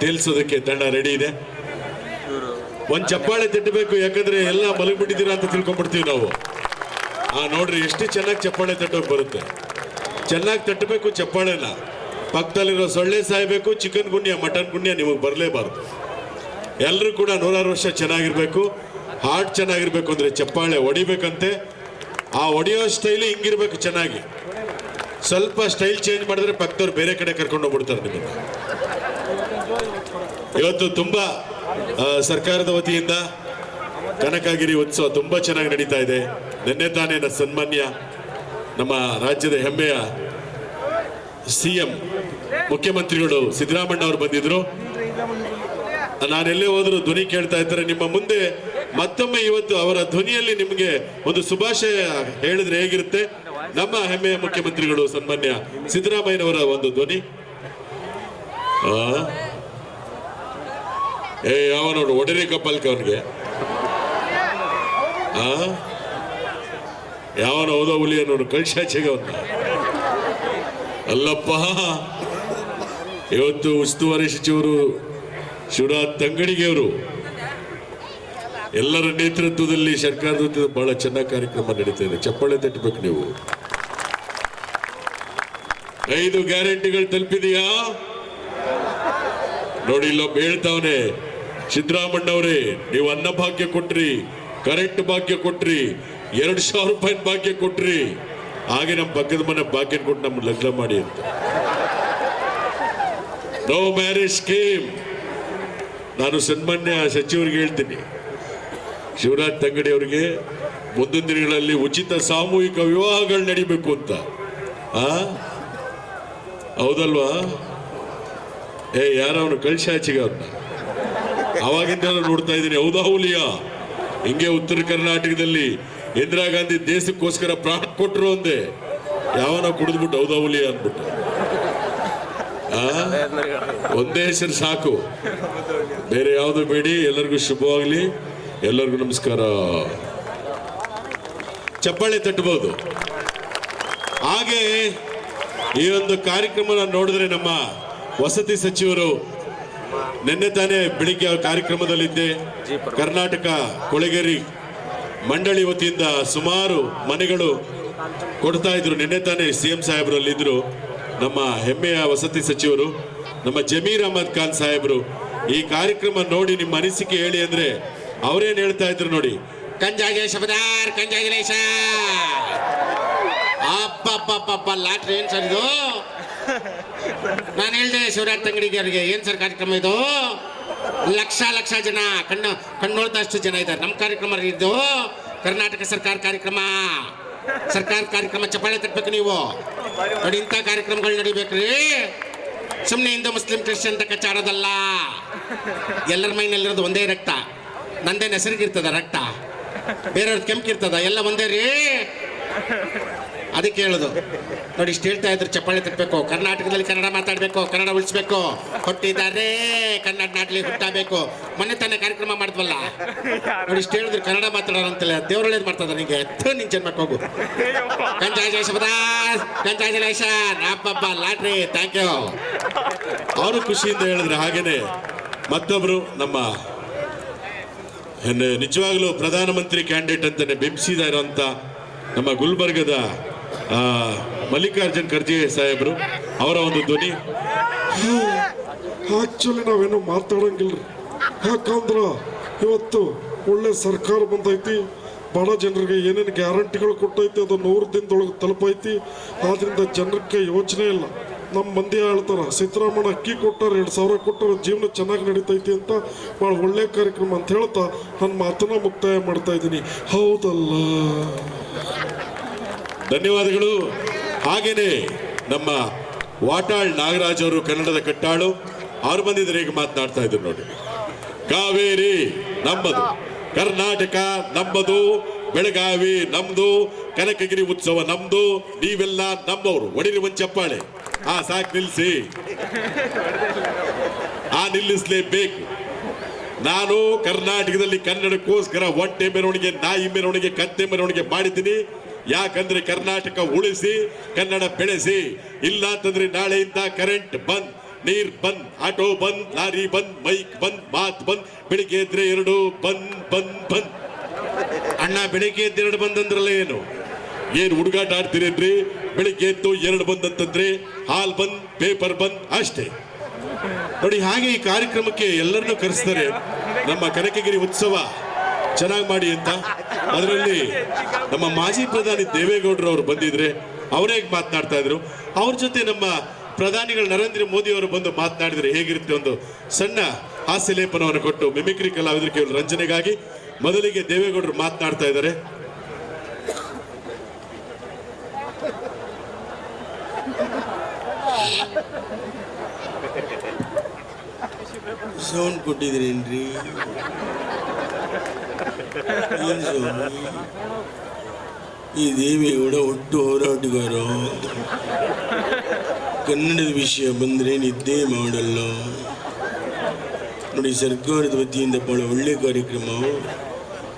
ತೇಲ್ಸೋದಕ್ಕೆ ತಂಡ ರೆಡಿ ಇದೆ. ಒಂದ್ ಚಪ್ಪಾಳೆ ತಟ್ಟಬೇಕು ಯಾಕಂದ್ರೆ ಎಲ್ಲ ಮಲಗಿಬಿಟ್ಟಿದ್ದೀರಾ ಅಂತ ತಿಳ್ಕೊಂಡ್ಬಿಡ್ತೀವಿ ನಾವು. ಆ, ನೋಡ್ರಿ, ಎಷ್ಟು ಚೆನ್ನಾಗಿ ಚಪ್ಪಾಳೆ ತಟ್ಟೋಕೆ ಬರುತ್ತೆ. ಚೆನ್ನಾಗಿ ತಟ್ಟಬೇಕು ಚಪ್ಪಾಳೆನ. ಪಕ್ಕದಲ್ಲಿರೋ ಸೊಳ್ಳೆ ಸಾಯ್ಬೇಕು, ಚಿಕನ್ ಗುಣ್ಯ ಮಟನ್ ಗುಣ್ಯ ನಿಮಗೆ ಬರಲೇಬಾರ್ದು. ಎಲ್ಲರೂ ಕೂಡ ನೂರಾರು ವರ್ಷ ಚೆನ್ನಾಗಿರ್ಬೇಕು, ಹಾರ್ಟ್ ಚೆನ್ನಾಗಿರ್ಬೇಕು ಅಂದ್ರೆ ಚಪ್ಪಾಳೆ ಹೊಡಿಬೇಕಂತೆ. ಆ ಹೊಡೆಯೋ ಸ್ಟೈಲ್ ಹಿಂಗಿರ್ಬೇಕು ಚೆನ್ನಾಗಿ. ಸ್ವಲ್ಪ ಸ್ಟೈಲ್ ಚೇಂಜ್ ಮಾಡಿದ್ರೆ ಪಕ್ಕದವ್ರು ಬೇರೆ ಕಡೆ ಕರ್ಕೊಂಡು ಹೋಗ್ಬಿಡ್ತಾರೆ ನಿಮ್ಮನ್ನ. ಇವತ್ತು ತುಂಬಾ ಸರ್ಕಾರದ ವತಿಯಿಂದ ಕನಕಗಿರಿ ಉತ್ಸವ ತುಂಬಾ ಚೆನ್ನಾಗಿ ನಡೀತಾ ಇದೆ. ನಿನ್ನೆ ತಾನೇ ಸನ್ಮಾನ್ಯ ನಮ್ಮ ರಾಜ್ಯದ ಹೆಮ್ಮೆಯ ಸಿ ಎಂ ಮುಖ್ಯಮಂತ್ರಿಗಳು ಸಿದ್ದರಾಮಣ್ಣ ಅವರು ಬಂದಿದ್ರು. ನಾನೆಲ್ಲೇ ಹೋದ್ರು ಧ್ವನಿ ಕೇಳ್ತಾ ಇದ್ದಾರೆ ನಿಮ್ಮ ಮುಂದೆ ಮತ್ತೊಮ್ಮೆ ಇವತ್ತು ಅವರ ಧ್ವನಿಯಲ್ಲಿ ನಿಮಗೆ ಒಂದು ಶುಭಾಶಯ ಹೇಳಿದ್ರೆ ಹೇಗಿರುತ್ತೆ? ನಮ್ಮ ಹೆಮ್ಮೆಯ ಮುಖ್ಯಮಂತ್ರಿಗಳು ಸನ್ಮಾನ್ಯ ಸಿದ್ದರಾಮಯ್ಯನವರ ಒಂದು ಧ್ವನಿ? ಏ ಯಾವ ನೋಡು ಒಡರಿ ಕಪ್ಪಲ್ಕ ಅವನಿಗೆ ಆ? ಯಾವನ ಹೌದ ಹುಲಿಯ ನೋಡು, ಕಳ್ಸಾಚೆಗೆ ಅವನ್ನ ಅಲ್ಲಪ್ಪ. ಇವತ್ತು ಉಸ್ತುವಾರಿ ಸಚಿವರು ಶಿವರಾಜ್ ತಂಗಡಿಗೆಯವರು ಎಲ್ಲರ ನೇತೃತ್ವದಲ್ಲಿ ಸರ್ಕಾರದ ಬಹಳ ಚೆನ್ನಾಗಿ ಕಾರ್ಯಕ್ರಮ ನಡೀತಾ ಇದೆ. ಚಪ್ಪಾಳೆ ತಟ್ಟಬೇಕು ನೀವು. ಐದು ಗ್ಯಾರಂಟಿಗಳು ತಲುಪಿದೆಯಾ? ನೋಡಿ, ಇಲ್ಲೊಬ್ಬ ಹೇಳ್ತಾವನೆ ಸಿದ್ದರಾಮಣ್ಣ ಅವರೇ ನೀವು ಅನ್ನ ಭಾಗ್ಯ ಕೊಟ್ರಿ, ಕರೆಂಟ್ ಭಾಗ್ಯ ಕೊಟ್ರಿ, ಎರಡು ಸಾವಿರ ರೂಪಾಯಿ ಭಾಗ್ಯ ಕೊಟ್ರಿ. ಹಾಗೆ ನಮ್ಮ ಪಕ್ಕದ ಮನೆ ಭಾಗ್ಯ ಕೊಟ್ಟು ನಮ್ಮ ಲಗ್ನ ಮಾಡಿ ಅಂತ. ನೋ ಮ್ಯಾರೇಜ್ ಸ್ಕೀಮ್ ನಾನು ಸನ್ಮಾನ್ಯ ಸಚಿವರಿಗೆ ಹೇಳ್ತೀನಿ. ಶಿವರಾಜ್ ತಂಗಡಿ ಅವರಿಗೆ ಮುಂದಿನ ದಿನಗಳಲ್ಲಿ ಉಚಿತ ಸಾಮೂಹಿಕ ವಿವಾಹಗಳು ನಡಿಬೇಕು ಅಂತ. ಆ? ಹೌದಲ್ವಾ? ಏ ಯಾರ ಅವನು ಆಚೆಗೆ ಅವ್ರನ್ನ? ಅವಾಗಿಂದ ನೋಡ್ತಾ ಇದ್ದೀನಿ? ಹೌದಾ ಹುಲಿಯ? ಹಿಂಗೆ ಉತ್ತರ ಕರ್ನಾಟಕದಲ್ಲಿ ಇಂದಿರಾ ಗಾಂಧಿ ದೇಶಕ್ಕೋಸ್ಕರ ಪ್ರಾಣ ಕೊಟ್ಟರು ಅಂದೆ. ಯಾವನ ಕುಡಿದ್ಬಿಟ್ಟು ಹೌದಾ ಹುಲಿಯ ಅಂದ್ಬಿಟ್ಟು? ಒಂದೇ ಹೆಸರು ಸಾಕು. ಬೇರೆ ಯಾವುದು ಬೇಡಿ, ಎಲ್ಲರಿಗೂ ಶುಭವಾಗಲಿ. ಎಲ್ಲರಿಗೂ ನಮಸ್ಕಾರ. ಚಪ್ಪಾಳೆ ತಟ್ಟಬಹುದು. ಹಾಗೆ ಈ ಒಂದು ಕಾರ್ಯಕ್ರಮ ನೋಡಿದ್ರೆ ನಮ್ಮ ವಸತಿ ಸಚಿವರು ನಿನ್ನೆ ತಾನೇ ಬೆಳಿಗ್ಗೆ ಕಾರ್ಯಕ್ರಮದಲ್ಲಿದ್ದೆ ಕರ್ನಾಟಕ ಕೊಳೆಗೇರಿ ಮಂಡಳಿ ವತಿಯಿಂದ ಸುಮಾರು ಮನೆಗಳು ಕೊಡ್ತಾ ಇದ್ರು. ನಿನ್ನೆ ತಾನೇ ಸಿ ಎಂ ಸಾಹೇಬರಲ್ಲಿದ್ದರು ನಮ್ಮ ಹೆಮ್ಮೆಯ ವಸತಿ ಸಚಿವರು ನಮ್ಮ ಜಮೀರ್ ಅಹಮದ್ ಖಾನ್ ಸಾಹೇಬರು. ಈ ಕಾರ್ಯಕ್ರಮ ನೋಡಿ ನಿಮ್ಮ ಅನಿಸಿಕೆ ಹೇಳಿ ಅಂದ್ರೆ ಅವರೇನು ಹೇಳ್ತಾ ಇದ್ರು ನೋಡಿ. ಕಂಜಾಗೆ ಶಬದಾರ್ ಅಪ್ಪ ಲಾಟ್ರಿ ಏನ್ ಸರ್ ಇದು? ನಾನು ಹೇಳಿದೆ ಶಿವರಾಜ್ ತಂಗಡಿಗೆ ಅವರಿಗೆ, ಏನ್ ಸರ್ ಕಾರ್ಯಕ್ರಮ ಇದು? ಲಕ್ಷ ಲಕ್ಷ ಜನ, ಕಣ್ಣು, ಕಣ್ಣೋಳ್ದಷ್ಟು ಜನ ಇದ್ದಾರೆ. ನಮ್ಮ ಕಾರ್ಯಕ್ರಮ ಇದು. ಕರ್ನಾಟಕ ಸರ್ಕಾರ ಕಾರ್ಯಕ್ರಮ. ಸರ್ಕಾರ ಕಾರ್ಯಕ್ರಮ ಚಪ್ಪಾಳೆ ತಟ್ಟಬೇಕು ನೀವು. ನೋಡಿ, ಇಂಥ ಕಾರ್ಯಕ್ರಮಗಳು ನಡಿಬೇಕ್ರಿ. ಸುಮ್ಮನೆ ಹಿಂದೂ, ಮುಸ್ಲಿಂ, ಕ್ರಿಶ್ಚಿಯನ್ ಅಂತ ಕಚ್ಚಾಡೋದಲ್ಲ ಎಲ್ಲರ ಮೈನಲ್ಲಿರೋದು ಒಂದೇ ರಕ್ತ. ನಂದೇನು ಹೆಸರಿಗಿರ್ತದ ರಕ್ತ. ಬೇರೆಯವ್ರದ್ದು ಕೆಂಪಿರ್ತದ ಎಲ್ಲ ಒಂದೇ ರೀ. ಅದಕ್ಕೆ ಹೇಳೋದು. ನೋಡಿ, ಇಷ್ಟು ಹೇಳ್ತಾ ಇದ್ರು ಚಪ್ಪಾಳೆ ತಟ್ಟಬೇಕು ಕರ್ನಾಟಕದಲ್ಲಿ ಕನ್ನಡ ಮಾತಾಡಬೇಕು, ಕನ್ನಡ ಉಳಿಸ್ಬೇಕು. ಕೊಟ್ಟಿದ್ದಾರೆ, ಕನ್ನಡ ನಾಟ್ಲಿ ಹುಟ್ಟಬೇಕು. ಮೊನ್ನೆ ತಾನೇ ಕಾರ್ಯಕ್ರಮ ಮಾಡಿದ್ವಲ್ಲ? ನೋಡಿ, ಇಷ್ಟು ಹೇಳಿದ್ರು ಕನ್ನಡ ಮಾತಾಡೋಣ ಅಂತಲ್ಲ ದೇವ್ರೊಳ್ಳೇದು ಮಾಡ್ತದ ನಿಂಗೆ. ಎತ್ತು ನಿನ್ ಜನ್ಮಕ್ಕೆ ಹೋಗು. ಶಬದಾಸ್ ಕಂಚಾಜಲೇಷನ್ ಅಪ್ಪಪ್ಪ ಲಾಟ್ರಿ ಥ್ಯಾಂಕ್ ಯು ಅವರು ಖುಷಿಯಿಂದ ಹೇಳಿದ್ರು ಹಾಗೇನೆ. ಮತ್ತೊಬ್ರು ನಮ್ಮ ನಿಜವಾಗ್ಲೂ ಪ್ರಧಾನಮಂತ್ರಿ ಕ್ಯಾಂಡಿಡೇಟ್ ಅಂತಾನೆ ಬಿಂಬಿಸಿದ ಇರೋಂಥ ನಮ್ಮ ಗುಲ್ಬರ್ಗದ ಮಲ್ಲಿಕಾರ್ಜುನ್ ಖರ್ಗೆ ಸಾಹೇಬರು ಅವರ ಒಂದು ಧ್ವನಿ. ಆಕ್ಚುಲಿ ನಾವೇನು ಮಾತಾಡಂಗಿಲ್ರಿ. ಯಾಕಂದ್ರ ಇವತ್ತು ಒಳ್ಳೆ ಸರ್ಕಾರ ಬಂದೈತಿ, ಬಡ ಜನರಿಗೆ ಏನೇನು ಗ್ಯಾರಂಟಿಗಳು ಕೊಟ್ಟೈತಿ, ಅದು ನೂರು ದಿನದೊಳಗೆ ತಲುಪೈತಿ, ಆದ್ರಿಂದ ಜನಕ್ಕೆ ಯೋಚನೆ ಇಲ್ಲ. ನಮ್ಮ ಮಂದಿ ಹೇಳ್ತಾರ ಸಿದ್ದರಾಮಣ್ಣ ಅಕ್ಕಿ ಕೊಟ್ಟಾರ, ಎರಡು ಸಾವಿರ ಕೊಟ್ಟಾರ, ಜೀವನ ಚೆನ್ನಾಗಿ ನಡೀತೈತಿ ಅಂತ ಭಾಳ ಒಳ್ಳೆ ಕಾರ್ಯಕ್ರಮ ಅಂತ ಹೇಳ್ತಾ ನನ್ನ ಮಾತನ್ನ ಮುಕ್ತಾಯ ಮಾಡ್ತಾ ಇದ್ದೀನಿ. ಹೌದಲ್ಲ? ಧನ್ಯವಾದಗಳು. ಹಾಗೇನೆ ನಮ್ಮ ವಾಟಾಳ್ ನಾಗರಾಜ್ ಅವರು ಕನ್ನಡದ ಕಟ್ಟಾಳು. ಆರು ಬಂದಿದ್ರೆ ಈಗ ಮಾತನಾಡ್ತಾ ಇದ್ರು ನೋಡಿ. ಕಾವೇರಿ ನಮ್ಮದು ಕರ್ನಾಟಕ ನಮ್ಮದು ಬೆಳಗಾವಿ ನಮ್ದು, ಕನಕಗಿರಿ ಉತ್ಸವ ನಮ್ದು, ನೀವೆಲ್ಲ ನಮ್ಮವರು. ಒಡಿರಿ ಚಪ್ಪಾಳೆ. ಆ ಸಾಕ್ ನಿಲ್ಸಿ. ಆ ನಿಲ್ಲಿಸಲೇಬೇಕು. ನಾನು ಕರ್ನಾಟಕದಲ್ಲಿ ಕನ್ನಡಕ್ಕೋಸ್ಕರ ಒಂಟೆ ಮೆರವಣಿಗೆ, ನಾಯಿ ಮೆರವಣಿಗೆ ಕತ್ತೆ ಮೆರವಣಿಗೆ ಮಾಡಿದ್ದೀನಿ. ಯಾಕಂದ್ರೆ ಕರ್ನಾಟಕ ಉಳಿಸಿ, ಕನ್ನಡ ಬೆಳೆಸಿ. ಇಲ್ಲ ಅಂತಂದ್ರೆ ನಾಳೆಯಿಂದ ಕರೆಂಟ್ ಬಂದ್, ನೀರ್ ಬಂದ್ ಆಟೋ ಬಂದ್, ಲಾರಿ ಬಂದ್ ಮೈಕ್ ಬಂದ್, ಮಾತ್ ಬಂದ್, ಬೆಳಿಗ್ಗೆ ಎದ್ರೆ ಎರಡು ಬಂದ್ ಬಂದ್ ಬಂದ್. ಅಣ್ಣ, ಬೆಳಿಗ್ಗೆ ಎದ್ದು ಎರಡು ಬಂದಂದ್ರಲ್ಲ ಏನು? ಏನ್ ಹುಡುಗಾಟ ಆಡ್ತೀರೇನ್ರಿ? ಬೆಳಿಗ್ಗೆ ಎದ್ದು ಎರಡು ಬಂದಂತಂದ್ರೆ ಹಾಲ್ ಬಂದ್ ಪೇಪರ್ ಬಂದ್, ಅಷ್ಟೇ. ನೋಡಿ, ಹಾಗೆ ಈ ಕಾರ್ಯಕ್ರಮಕ್ಕೆ ಎಲ್ಲರನ್ನೂ ಕರೆಸ್ತಾರೆ. ನಮ್ಮ ಕನಕಗಿರಿ ಉತ್ಸವ, ಚೆನ್ನಾಗಿ ಮಾಡಿ ಅಂತ. ಅದರಲ್ಲಿ ನಮ್ಮ ಮಾಜಿ ಪ್ರಧಾನಿ ದೇವೇಗೌಡರು ಅವರು ಬಂದಿದ್ರೆ ಅವರೇ ಮಾತನಾಡ್ತಾ ಇದ್ರು? ಅವ್ರ ಜೊತೆ ನಮ್ಮ ಪ್ರಧಾನಿಗಳು ನರೇಂದ್ರ ಮೋದಿ ಅವರು ಬಂದು ಮಾತನಾಡಿದ್ರೆ ಹೇಗಿರುತ್ತೆ ಒಂದು ಸಣ್ಣ ಹಾಸ್ಯ ಲೇಪನವನ್ನು ಕೊಟ್ಟು ಮಿಮಿಕ್ರಿ ಕಲಾವಿದರು ಕೇವಲ ರಂಜನೆಗಾಗಿ ಮೊದಲಿಗೆ ದೇವೇಗೌಡರು ಮಾತನಾಡ್ತಾ ಇದ್ದಾರೆ. ಸೌಂಡ್ ಕೊಟ್ಟಿದ್ರೇನ್ರಿ ಏನ್ ದೇವಿ ಕೂಡ ಒಟ್ಟು ಹೋರಾಟಗಾರ. ಕನ್ನಡದ ವಿಷಯ ಬಂದರೆ ನಿದ್ದೆ ಮಾಡಲ್ಲ. ನೋಡಿ, ಸರ್ಕಾರದ ವತಿಯಿಂದ ಭಾಳ ಒಳ್ಳೆ ಕಾರ್ಯಕ್ರಮ.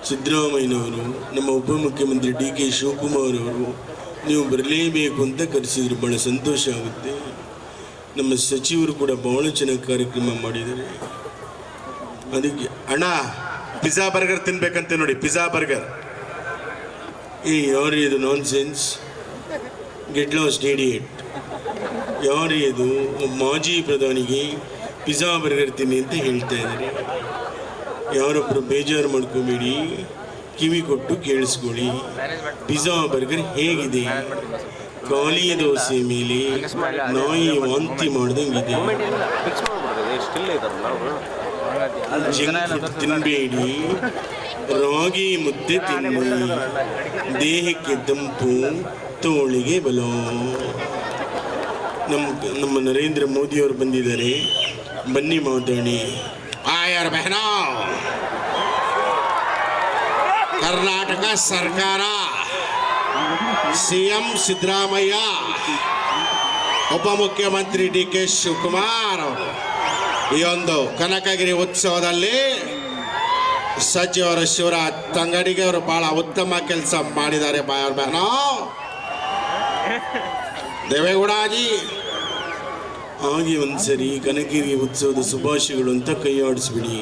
ಸಿದ್ದರಾಮಯ್ಯನವರು, ನಮ್ಮ ಉಪಮುಖ್ಯಮಂತ್ರಿ ಡಿ ಕೆ ಶಿವಕುಮಾರ್ ಅವರು, ನೀವು ಬರಲೇಬೇಕು ಅಂತ ಕರೆಸಿದ್ರು. ಬಹಳ ಸಂತೋಷ ಆಗುತ್ತೆ. ನಮ್ಮ ಸಚಿವರು ಕೂಡ ಭಾಳ ಚೆನ್ನಾಗಿ ಕಾರ್ಯಕ್ರಮ ಮಾಡಿದ್ದಾರೆ. ಅದಕ್ಕೆ ಅಣ್ಣ ಪಿಜ್ಜಾ ಬರ್ಗರ್ ತಿನ್ಬೇಕಂತೆ ನೋಡಿ ಪಿಜ್ಜಾ ಬರ್ಗರ್ ಈ ಯಾರು ಇದು nonsense get lost idiot ಯಾರು ಇದು? ಮಾಜಿ ಪ್ರಧಾನಿಗೆ ಪಿಜ್ಜಾ ಬರ್ಗರ್ ತಿನ್ನಿ ಅಂತ ಹೇಳ್ತಾ ಇದ್ದಾರೆ. ಯಾರೊಬ್ಬರು ಬೇಜಾರು ಮಾಡ್ಕೋಬೇಡಿ, ಕಿವಿ ಕೊಟ್ಟು ಕೇಳಿಸ್ಕೊಳ್ಳಿ. ಪಿಜ್ಜಾ ಬರ್ಗರ್ ಹೇಗಿದೆ? ಖಾಲಿ ದೋಸೆ ಮೇಲೆ ನಾಯಿ ವಾಂತಿ ಮಾಡಿದಂಗಿದೆ. ಸ್ಟಿಲ್ ಇದಾರಲ್ಲ ಅವರು. ತಿನ್ನಬೇಡಿ ರಾಗಿ ಮುದ್ದೆ ತಿನ್ನಿ ದೇಹಕ್ಕೆ ತಂಪು ತೋಳಿಗೆ ಬಲ. ನಮ್ಮ ನಮ್ಮ ನರೇಂದ್ರ ಮೋದಿಯವರು ಬಂದಿದ್ದಾರೆ. ಬನ್ನಿ ಮಾತಾಡಿ. ಆಯರ್ ಬಹನ ಕರ್ನಾಟಕ ಸರ್ಕಾರ. ಸಿಎಂ ಸಿದ್ದರಾಮಯ್ಯ. ಉಪಮುಖ್ಯಮಂತ್ರಿ ಡಿ ಕೆ ಶಿವಕುಮಾರ್ ಅವರು. ಈ ಒಂದು ಕನಕಗಿರಿ ಉತ್ಸವದಲ್ಲಿ ಸಚಿವರು ಶಿವರಾಜ್ ತಂಗಡಿಗೆ ಅವರು ಬಹಳ ಉತ್ತಮ ಕೆಲಸ ಮಾಡಿದ್ದಾರೆ ಬಾಯರ್ ಬಹನ ದೇವೇಗೌಡಾಜಿ. ಹಾಗೆ ಒಂದ್ಸರಿ ಕನಕಗಿರಿ ಉತ್ಸವದ ಶುಭಾಶಯಗಳು ಅಂತ ಕೈ ಆಡಿಸ್ಬಿಡಿ.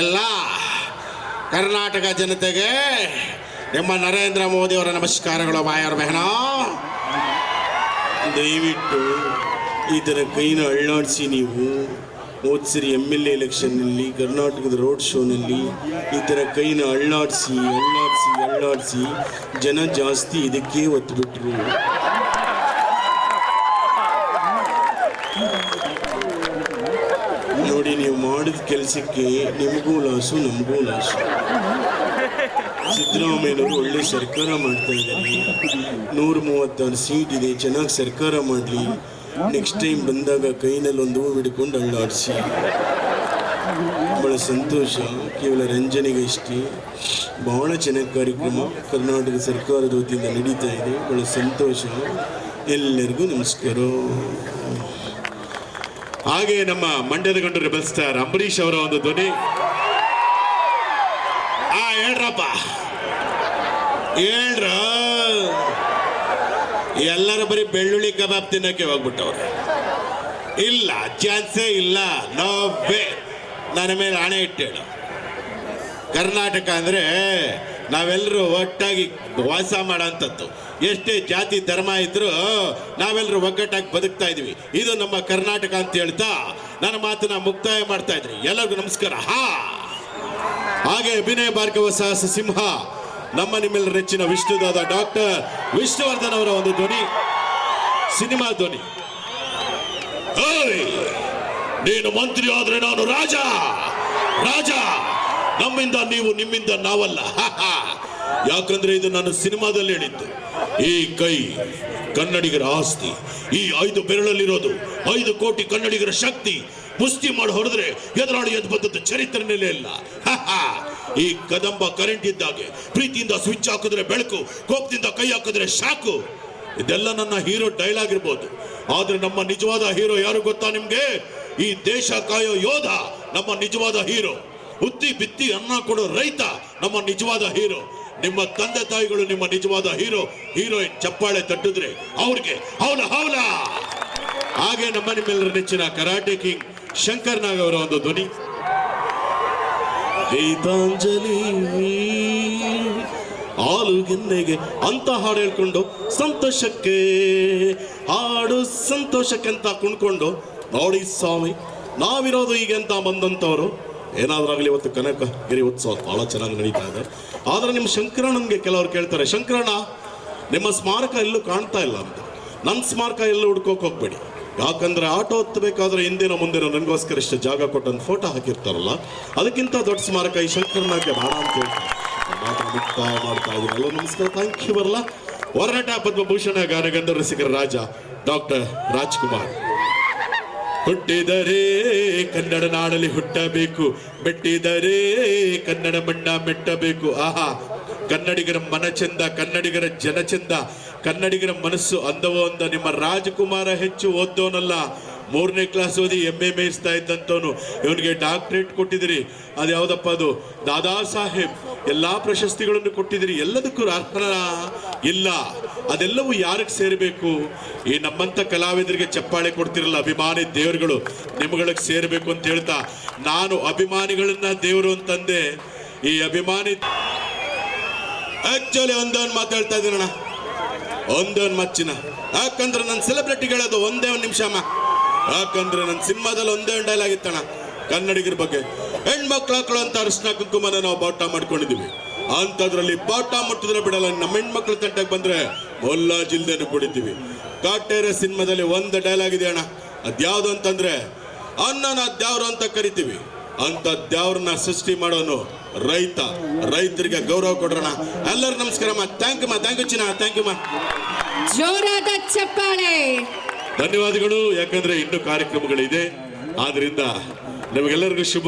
ಎಲ್ಲ ಕರ್ನಾಟಕ ಜನತೆಗೆ ನಿಮ್ಮ ನರೇಂದ್ರ ಮೋದಿ ಅವರ ನಮಸ್ಕಾರಗಳು ಬಾಯರ್ ಬೆಹನ ದಯವಿಟ್ಟು ಈ ಥರ ಕೈನ ಅಳ್ಳಾಡಿಸಿ ನೀವು. ಹೋದ ಎಂ ಎಲ್ ಎ ಎಲೆಕ್ಷನ್ನಲ್ಲಿ ಕರ್ನಾಟಕದ ರೋಡ್ ಶೋನಲ್ಲಿ ಈ ಥರ ಕೈನ ಅಳ್ಳಾಡಿಸಿ ಅಳ್ಳಾಡಿಸಿ ಅಳ್ಳಾಡಿಸಿ ಜನ ಜಾಸ್ತಿ ಇದಕ್ಕೆ ಒತ್ತು ಬಿಟ್ಟರು ನೋಡಿ ನೀವು ಮಾಡಿದ ಕೆಲಸಕ್ಕೆ ನಿಮಗೂ ಲಾಸು, ನಮಗೂ ಲಾಸು. ಸಿದ್ದರಾಮಯ್ಯನವರು ಒಳ್ಳೆ ಸರ್ಕಾರ ಮಾಡ್ತಾ ಇದ್ದಾರೆ. ನೂರ ಮೂವತ್ತಾರು ಸೀಟ್ ಇದೆ, ಚೆನ್ನಾಗಿ ಸರ್ಕಾರ ಮಾಡಲಿ. ನೆಕ್ಸ್ಟ್ ಟೈಮ್ ಬಂದಾಗ ಕೈನಲ್ಲಿ ಒಂದು ಹೂವು ಹಿಡ್ಕೊಂಡು ಅಳ್ಳಾಡಿಸಿ. ಬಹಳ ಸಂತೋಷ. ಕೇವಲ ರಂಜನೆಗೆ ಇಷ್ಟೇ ಬಹಳ ಚೆನ್ನಾಗಿ ಕಾರ್ಯಕ್ರಮ ಕರ್ನಾಟಕ ಸರ್ಕಾರದ ವತಿಯಿಂದ ನಡೀತಾ ಇದೆ. ಬಹಳ ಸಂತೋಷ. ಎಲ್ಲರಿಗೂ ನಮಸ್ಕಾರ. ಹಾಗೆ ನಮ್ಮ ಮಂಡ್ಯದ ಗಂಡು ರೆಬಲ್ ಸ್ಟಾರ್ ಅಂಬರೀಶ್ ಅವರ ಒಂದು ಧ್ವನಿ. ಆ, ಹೇಳ್ರಪ್ಪ. ಹೇಳ್ರ. ಎಲ್ಲರೂ ಬರೀ ಬೆಳ್ಳುಳ್ಳಿ ಕಬಾಬ್ ತಿನ್ನಕ್ಕೆ ಹೋಗ್ಬಿಟ್ಟವ್ರೆ. ಇಲ್ಲ, ಚಾನ್ಸೇ ಇಲ್ಲ. ನೋ ವೇ ನನ್ನ ಮೇಲೆ ಹಣೆ ಇಟ್ಟೇಳು. ಕರ್ನಾಟಕ ಅಂದ್ರೆ ನಾವೆಲ್ಲರೂ ಒಟ್ಟಾಗಿ ವಾಸ ಮಾಡೋಂಥದ್ದು ಎಷ್ಟೇ ಜಾತಿ, ಧರ್ಮ ಇದ್ರೂ ನಾವೆಲ್ಲರೂ ಒಗ್ಗಟ್ಟಾಗಿ ಬದುಕ್ತಾ ಇದೀವಿ ಇದು ನಮ್ಮ ಕರ್ನಾಟಕ ಅಂತ ಹೇಳ್ತಾ ನನ್ನ ಮಾತನ್ನ ಮುಕ್ತಾಯ ಮಾಡ್ತಾ ಇದ್ರಿ. ಎಲ್ಲರಿಗೂ ನಮಸ್ಕಾರ. ಹಾ. ಹಾಗೆ ಅಭಿನಯ ಭಾರ್ಗವ ಸಾಹಸ ಸಿಂಹ ನಮ್ಮ ನಿಮ್ಮೆಲ್ಲರ ನೆಚ್ಚಿನ ವಿಷ್ಣುದಾದ ಡಾಕ್ಟರ್ ವಿಷ್ಣುವರ್ಧನ್ ಅವರ ಒಂದು ಧ್ವನಿ. ಸಿನಿಮಾ ಧ್ವನಿ. ನೀನು ಮಂತ್ರಿ ಆದ್ರೆ ನಾನು ರಾಜ. ರಾಜ, ನಮ್ಮಿಂದ ನೀವು ನಿಮ್ಮಿಂದ ನಾವಲ್ಲ. ಯಾಕಂದ್ರೆ ಇದು ನಾನು ಸಿನಿಮಾದಲ್ಲಿ ಹೇಳಿದ್ದು. ಈ ಕೈ ಕನ್ನಡಿಗರ ಆಸ್ತಿ, ಈ ಐದು ಬೆರಳಲ್ಲಿರೋದು, ಐದು ಕೋಟಿ ಕನ್ನಡಿಗರ ಶಕ್ತಿ ಪುಷ್ಟಿ ಮಾಡಿ ಹೊಡೆದ್ರೆ ಎದುರಾಳಿ ಎದ್ದು ಬಂದದ್ದು ಚರಿತ್ರೆನಲ್ಲೇ ಇಲ್ಲ. ಈ ಕದಂಬ ಕರೆಂಟ್ ಇದ್ದಾಗೆ, ಪ್ರೀತಿಯಿಂದ ಸ್ವಿಚ್ ಹಾಕಿದ್ರೆ ಬೆಳಕು, ಕೋಪದಿಂದ ಕೈ ಹಾಕಿದ್ರೆ ಶಾಕು. ಇದೆಲ್ಲ ನನ್ನ ಹೀರೋ ಡೈಲಾಗ್ ಇರ್ಬೋದು ಆದ್ರೆ ನಮ್ಮ ನಿಜವಾದ ಹೀರೋ ಯಾರು ಗೊತ್ತಾ ನಿಮ್ಗೆ? ಈ ದೇಶ ಕಾಯೋ ಯೋಧ, ನಮ್ಮ ನಿಜವಾದ ಹೀರೋ ಉತ್ತಿ ಬಿತ್ತಿ ಅನ್ನ ಕೊಡೋ ರೈತ, ನಮ್ಮ ನಿಜವಾದ ಹೀರೋ ನಿಮ್ಮ ತಂದೆ ತಾಯಿಗಳು ನಿಮ್ಮ ನಿಜವಾದ ಹೀರೋ ಹೀರೋಯಿನ್ ಚಪ್ಪಾಳೆ ತಟ್ಟಿದ್ರೆ ಅವ್ರಿಗೆ ಹೌಲ ಹೌಲ. ಹಾಗೆ ನಮ್ಮ ನಿಮ್ಮೆಲ್ಲರ ನೆಚ್ಚಿನ ಕರಾಟೆ ಕಿಂಗ್ ಶಂಕರ್ ನಾಗ್ ಅವರ ಒಂದು ಧ್ವನಿ. ಗೀತಾಂಜಲಿ. ಆಲುಗೆನ್ನೆಗೆ ಅಂತ ಹಾಡು ಹೇಳ್ಕೊಂಡು ಸಂತೋಷಕ್ಕೆ ಹಾಡು ಸಂತೋಷಕ್ಕೆ ಅಂತ ಕುಣ್ಕೊಂಡು, ನೋಡಿ ಸ್ವಾಮಿ, ನಾವಿರೋದು ಈಗ ಅಂತ ಬಂದಂಥವ್ರು. ಏನಾದ್ರೂ ಆಗಲಿ ಇವತ್ತು ಕನಕ ಗಿರಿ ಉತ್ಸವ ಬಹಳ ಚೆನ್ನಾಗಿ ನಡೀತಾ ಇದೆ. ಆದ್ರೆ ನಿಮ್ಮ ಶಂಕರಣ್ಣನ್ಗೆ ಕೆಲವರು ಕೇಳ್ತಾರೆ, ಶಂಕರಣ್ಣ, ನಿಮ್ಮ ಸ್ಮಾರಕ ಎಲ್ಲೂ ಕಾಣ್ತಾ ಇಲ್ಲ ಅಂತ. ನನ್ನ ಸ್ಮಾರಕ ಎಲ್ಲೂ ಹುಡ್ಕೋಕೆ ಹೋಗ್ಬೇಡಿ. ಯಾಕಂದ್ರೆ ಆಟೋ ಹತ್ತಬೇಕಾದ್ರೆ ಹಿಂದಿನ ಮುಂದಿನ ನನಗೋಸ್ಕರ ಇಷ್ಟು ಜಾಗ ಕೊಟ್ಟಂತ ಫೋಟೋ ಹಾಕಿರ್ತಾರಲ್ಲ, ಅದಕ್ಕಿಂತ ದೊಡ್ಡ ಸ್ಮಾರಕ ಈ ಶಂಕರನಾಗೆ ಬೇಡ ಅಂತ ಹೇಳ್ತಾರೆ. ಮಾಡ್ತಾ ನಮಸ್ಕಾರ. ಥ್ಯಾಂಕ್ ಯು ಬರಲ್ಲ ಹೊರನಾಟ ಪದ್ಮಭೂಷಣ ಗಾನಗಂಧ ರಸಿಕರ ರಾಜ ಡಾಕ್ಟರ್ ರಾಜ್ಕುಮಾರ್. ಹುಟ್ಟಿದರೆ ಕನ್ನಡ ನಾಡಲ್ಲಿ ಹುಟ್ಟಬೇಕು. ಮೆಟ್ಟಿದರೆ ಕನ್ನಡ ಮಣ್ಣ ಮೆಟ್ಟಬೇಕು. ಆಹಾ, ಕನ್ನಡಿಗರ ಮನ ಚಂದ ಕನ್ನಡಿಗರ ಜನ ಚಂದ ಕನ್ನಡಿಗರ ಮನಸ್ಸು ಅಂದವೋ ಅಂದ, ನಿಮ್ಮ ರಾಜಕುಮಾರ ಹೆಚ್ಚು ಓದ್ದವನಲ್ಲ. ಮೂರನೇ ಕ್ಲಾಸ್ ಓದಿ ಎಂ ಎ ಮೇಯಿಸ್ತಾ ಇದ್ದಂತವನು ಇವನಿಗೆ ಡಾಕ್ಟ್ರೇಟ್ ಕೊಟ್ಟಿದಿರಿ ಅದು ಯಾವುದಪ್ಪ ಅದು? ದಾದಾ ಸಾಹೇಬ್. ಎಲ್ಲ ಪ್ರಶಸ್ತಿಗಳನ್ನು ಕೊಟ್ಟಿದಿರಿ ಎಲ್ಲದಕ್ಕೂ ಅರ್ಹನ? ಇಲ್ಲ. ಅದೆಲ್ಲವೂ ಯಾರಿಗೆ ಸೇರಬೇಕು? ಈ ನಮ್ಮಂತ ಕಲಾವಿದರಿಗೆ ಚಪ್ಪಾಳೆ ಕೊಡ್ತಿರಲ್ಲ ಅಭಿಮಾನಿ ದೇವರುಗಳು. ನಿಮ್ಗಳಿಗೆ ಸೇರಬೇಕು ಅಂತ ಹೇಳ್ತಾ, ನಾನು ಅಭಿಮಾನಿಗಳನ್ನ ದೇವರು ಅಂತಂದೆ. ಈ ಅಭಿಮಾನಿ ಆಕ್ಚುಲಿ ಒಂದೊಂದು ಮಾತಾಡ್ತಾ ಇದ್ದೀನಣ್ಣ ಒಂದೊಂದು ಮಚ್ಚಿನ ಯಾಕಂದ್ರೆ ನನ್ನ ಸೆಲೆಬ್ರಿಟಿಗಳದು ಒಂದೇ ಒಂದು ನಿಮಿಷ, ಅಮ್ಮ. ಯಾಕಂದ್ರೆ ನನ್ನ ಸಿನಿಮಾದಲ್ಲಿ ಒಂದೇ ಒಂದು ಡೈಲಾಗ್ ಇತ್ತಣ್ಣ, ಕನ್ನಡಿಗರ ಬಗ್ಗೆ. ಹೆಣ್ಮಕ್ಳು ಹಾಕೊಳ್ಳೋ ಅಂತ ಅರ್ಶನ ಕುಂಕುಮನ ನಾವು ಬಾಟ ಮಾಡ್ಕೊಂಡಿದೀವಿ ಅಂಥದ್ರಲ್ಲಿ ಬಾಟ ಮುಟ್ಟಿದ್ರೆ ಬಿಡಲ್ಲ ನಮ್ಮ ಹೆಣ್ಮಕ್ಳು ತಂಟಕ್ಕೆ ಬಂದ್ರೆ ಮೊಲ್ಲಾಜಿಲ್ದೇನು ಕುಡಿತೀವಿ. ಕಾಟೇರ ಸಿನಿಮಾದಲ್ಲಿ ಒಂದು ಡೈಲಾಗ್ ಇದೆ ಅಣ್ಣ ಅದ್ಯಾವುದು ಅಂತಂದ್ರೆ ಅನ್ನನ ದ್ಯಾವ್ರು ಅಂತ ಕರಿತೀವಿ. ಅಂತ ದೇವ್ರನ್ನ ಸೃಷ್ಟಿ ಮಾಡೋನು ರೈತ. ರೈತರಿಗೆ ಗೌರವ ಕೊಡೋಣ. ಎಲ್ಲರೂ ನಮಸ್ಕಾರ ಮಾ. ಥ್ಯಾಂಕ್ ಯು ಮಾ. ಥ್ಯಾಂಕ್ ಯು ಚಿನ್ನ. ಥ್ಯಾಂಕ್ ಯು ಮಾ. ಜೋರಾದ ಚಪ್ಪಾಳೆ. ಧನ್ಯವಾದಗಳು. ಯಾಕಂದ್ರೆ ಇನ್ನು ಕಾರ್ಯಕ್ರಮಗಳಿದೆ. ಆದ್ರಿಂದ ನಿಮಗೆಲ್ಲರಿಗೂ ಶುಭ